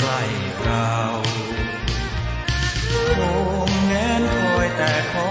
ใกล้เราคงแงนคอยแต่คอ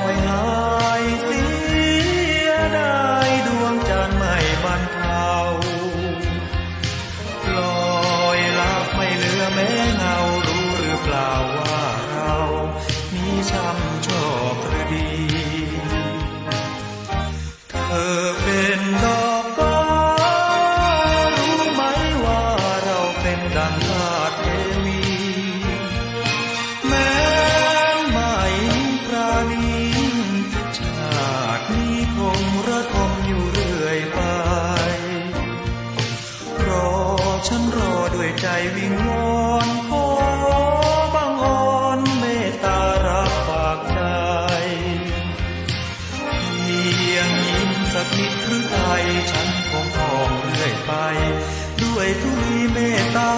คิดหรือไทยฉันคงทองเรื่อยไป ด้วยทุลีเมตตา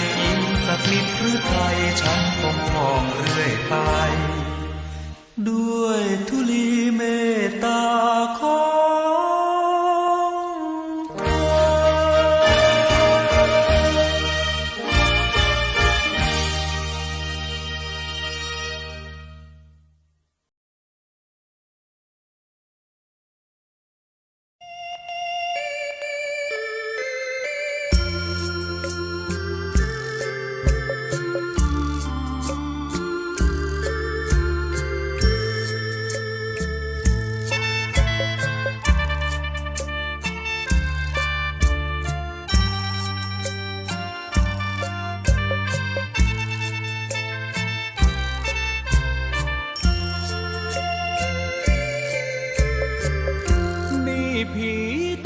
งยิ้มสักนิดหรือไทยฉันคงมองเรื่อยไป ด้วยทุ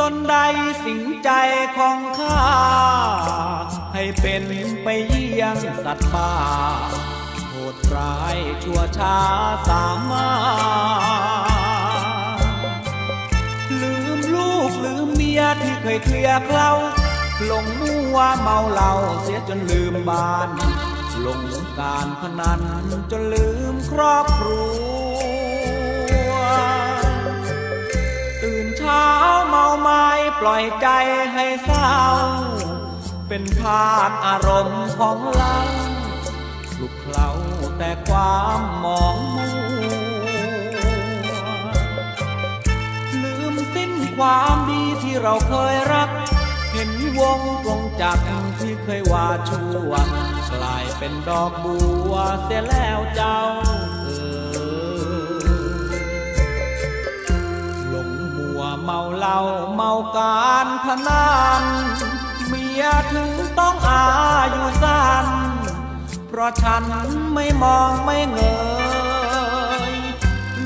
ตนใดสิงใจของข้า ให้เป็นไปเยี่ยงสัตว์ป่าโหดร้ายชั่วช้าสามารถลืมลูกลืมเมียที่เคยเคลียเคล้าหลงมัวเมาเหล้าเสียจนลืมบ้านหลงการพนันจนลืมครอบครัว ตื่นเช้าเมาไม้ปล่อยใจให้เศร้า เป็นพาดอารมณ์ของเราปลุกเคล้าแต่ความหมองมัวลืมสิ้นความดีที่เราเคยรัก เห็นวงกลงจักที่เคยว่าชั่วกลายเป็นดอกบัวเสียแล้วเจ้า เมาเหล้าเมาการพนันเมียถึงต้องอาอยู่สั้นเพราะฉันไม่มองไม่เงย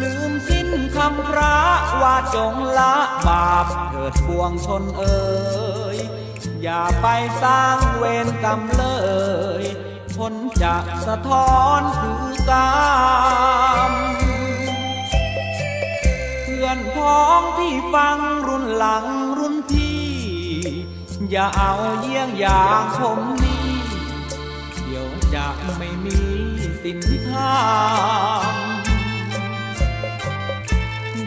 ลืมสิ้นคำพระว่าจงละบาปเถิดพวงชนเอ่ยอย่าไปสร้างเวรกรรมเลยผลจะสะท้อนคือกร ฟังรุ่นหลังรุ่นพี่ อย่าเอาเยี่ยงอย่างผมนี้เดี๋ยวจะไม่มีสินธรรม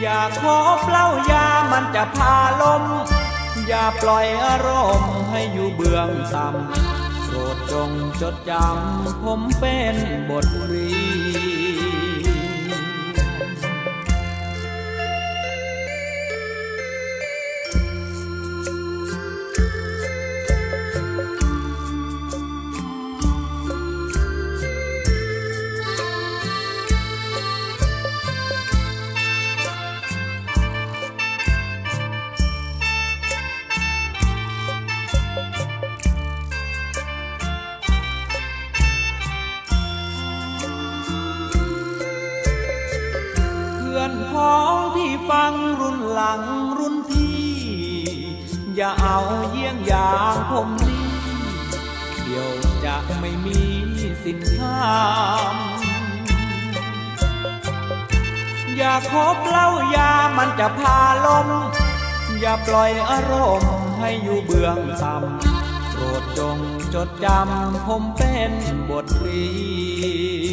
อย่าขอเปล่ายามันจะพาลม อย่าปล่อยอารมณ์ให้อยู่เบื้องต่ำโปรดจงจดจำผมเป็นบทเรียน หลังรุ่นพี่ อย่าเอาเยี่ยงอย่างผมนี้ เดี๋ยวจะไม่มีสินค้าม อย่าคบเล้ายามันจะพาลมอย่าปล่อยอารมณ์ให้อยู่เบื้องต่ำโปรดจงจดจำผมเป็นบทเรียน